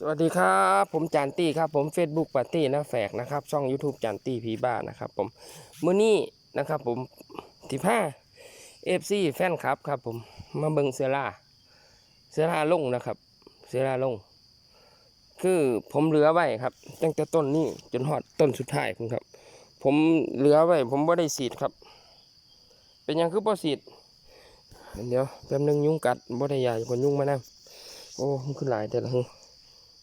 สวัสดีครับ ผมจานตี้ครับผม Facebook ปาร์ตี้นะแฝกนะครับช่อง YouTube จานตี้พีบ้านะครับผมมื้อนี้นะครับผมที่ผ้าเอฟซีแฟนคลับครับผมมาเบิงเซราเซราลงนะครับเซราลง คือผมเหลือไว้ครับ ตั้งแต่ต้นนี้จนหอดต้นสุดท้ายผมครับ ผมเหลือไว้ ผมไม่ได้สีดครับ เป็นยังคือบ่สีดเดี๋ยวแป๊บนึงยุงกัดบ่ได้ยาคนยุงมานะโอ้มันขึ้นหลายแต่ละหึ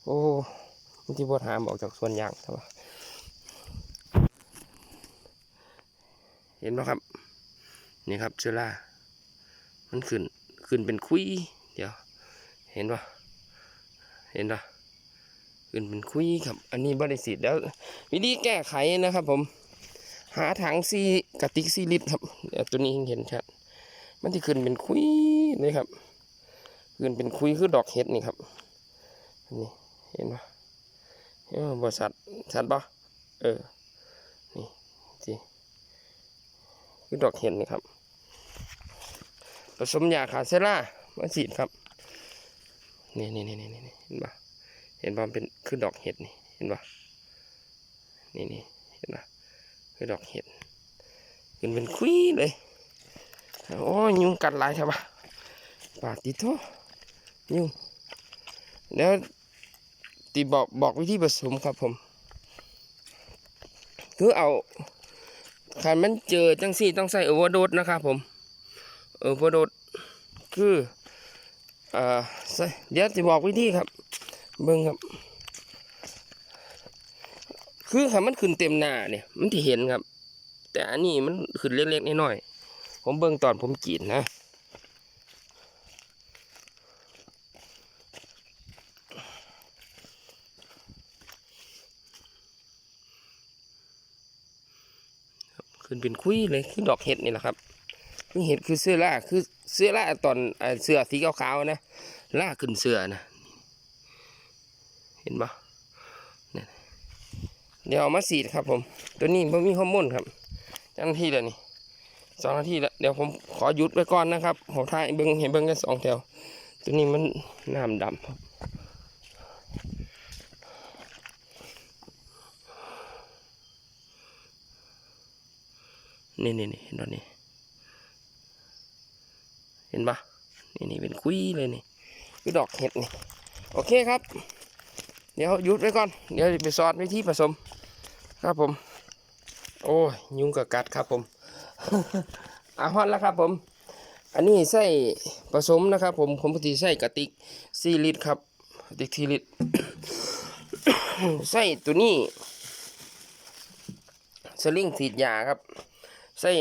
โอ้มันที่บดหามออกจากส่วนยางใช่ปะเห็นไหมครับ นี่ครับเชื้อรามันขึ้น ขึ้นเป็นคุย เดี๋ยว เห็นปะเห็นปะขึ้นเป็นคุยครับ อันนี้บริสิทธิ์แล้ว วิธีแก้ไขนะครับผม หาถังซีกระติกซีลิตรครับเดี๋ยวตัวนี้เห็นชัด มันที่ขึ้นเป็นคุยเลยครับ ขึ้นเป็นคุยคือดอกเห็ดนี่ครับ นี่ เห็นปะเออบริษัทชัดปะเออ นี่จีคือดอกเห็ดนี่ครับ ผสมยาขาเซล่ามาฉีดครับ นี่นี่นี่นี่นี่เห็นปะเห็นปะเป็นคือดอกเห็ดนี่ เห็นปะนี่นี่เห็นปะคือดอกเห็ดขึ้นเป็นคุยเลย โอ้ยยุงกัดหลายใช่ปะปาติดโทยุงเดี๋ยว ตีบอกบอกวิธีผสมครับผม คือเอาขันมันเจอจังสี่ต้องใส่โอเวอร์โดสนะครับผมโอเวอร์โดสคืออ่อใส่เดี๋ยวจะบอกวิธีครับ เบิ้งครับ คือขันมันขึ้นเต็มหน้าเนี่ยมันที่เห็นครับ แต่อันนี้มันขึ้นเล็กๆน้อยๆผมเบิ้งตอนผมกีดนะ ขึ้นเป็นคุยเลยคือดอกเห็ดนี่แหละครับคือเห็ดคือเสื้อล่าคือเสื้อล่าตอนเอ่อเสื้อสีขาวๆนะล่าขึ้นเสื้อนะเห็นปะเนี่ยเดี๋ยวเอามาสีดครับ ผม ตัวนี้ผมมีฮอร์โมนครับเจ้าหน้าที่แล้วนี่สองนาทีแล้วเดี๋ยวผมขอหยุดไว้ก่อนนะครับผมถ่ายเบิ้งเห็นเบิ้งกันสองแถว ตัวนี้มันน้ำดำครับ นี่นี่นี่เห็นตอนนี้ เห็นปะนี่นี่เป็นคุยเลยนี่คือดอกเห็ดนี่ โอเคครับ เดี๋ยวหยุดไว้ก่อน เดี๋ยวไปสอนวิธีผสม ครับผม โอ้ยยุงกับกัดครับผมอาฮอนแล้วครับผม อันนี้ใส่ผสมนะครับผมผมปกติใส่กระติกซีลิตรครับกระติกซีลิตรใส่ตัวนี้สลิงฉีดยาครับ ใส่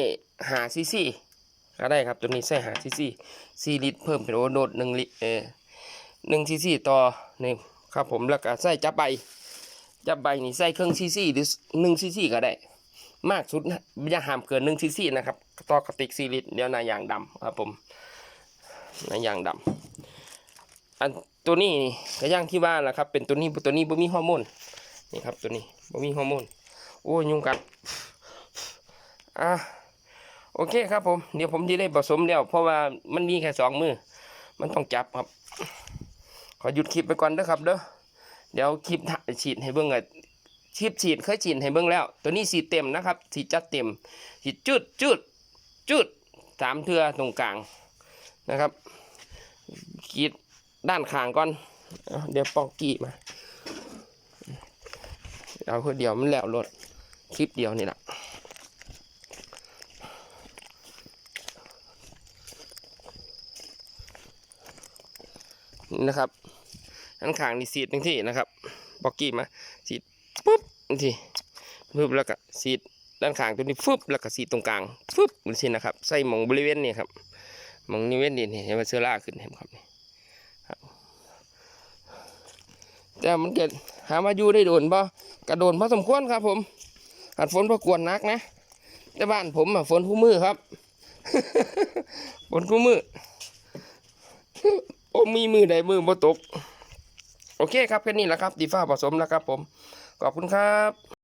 หาซีซีก็ได้ครับตัวนี้ใส่หาซีซีซีลิตรเพิ่มเป็นโอโดดหนึ่งลิตรเออหนึ่งซีซีต่อหนึ่งครับผมแล้วก็ใส่จับใบจับใบนี่ใส่เครื่องซีซีหรือหนึ่งซีซีก็ได้ มากสุดนะอย่าห้ามเกินหนึ่งซีซีนะครับต่อกระติกซีลิตรเดี๋ยวนายางดำครับผมนายางดำอันตัวนี้ก็ย่างที่ว่าแหละครับเป็นตัวนี้ตัวนี้บ่มีฮอร์โมนนี่ครับตัวนี้บ่มีฮอร์โมนโอ้ยยุงกัด อะโอเคครับผม เดี๋ยวผมจะได้ผสมแล้ว เพราะว่ามันมีแค่สองมือ มันต้องจับครับ ขอหยุดคลิปไปก่อนเด้อครับเด้อเดี๋ยวคลิปฉีดให้เบิ้งอะคลิปฉีดเคยฉีดให้เบิ้งแล้ว ตัวนี้สีเต็มนะครับสีจัดเต็มสีจุดจุดจุดสามเทือตรงกลางนะครับกีดด้านข้างก่อนเอเดี๋ยวปอกกี้มา เอาเพื่อเดียวมันแล้วรถคลิปเดียวนี่แหละ นะครับอันข้างนี่สีดหนึ่งที่นะครับบอกกี้มาสีดปุ๊บหนึ่งทีปุ๊บแล้วก็สีดด้านข้างตัวนี้ฟึบแล้วก็สีดตรงกลางฟึบนี่สินะครับใส่หมองบริเวณนี้ครับหมองนิเวศนี่เห็นมันเชื้อราขึ้นเห็นครับนี่ครับ แต่มันเกิดหามาอยู่ได้โดนป่กระโดนพอสมควรครับ ผมหัดฝนพอกวนนักนะแต่บ้านผมอะฝนคู่มือครับฝนคู่มือ โอ้มีมือใดมือบ่ตก โอเคครับแค่นี้แหละครับดีฟ้าผสมแล้วครับผม ขอบคุณครับ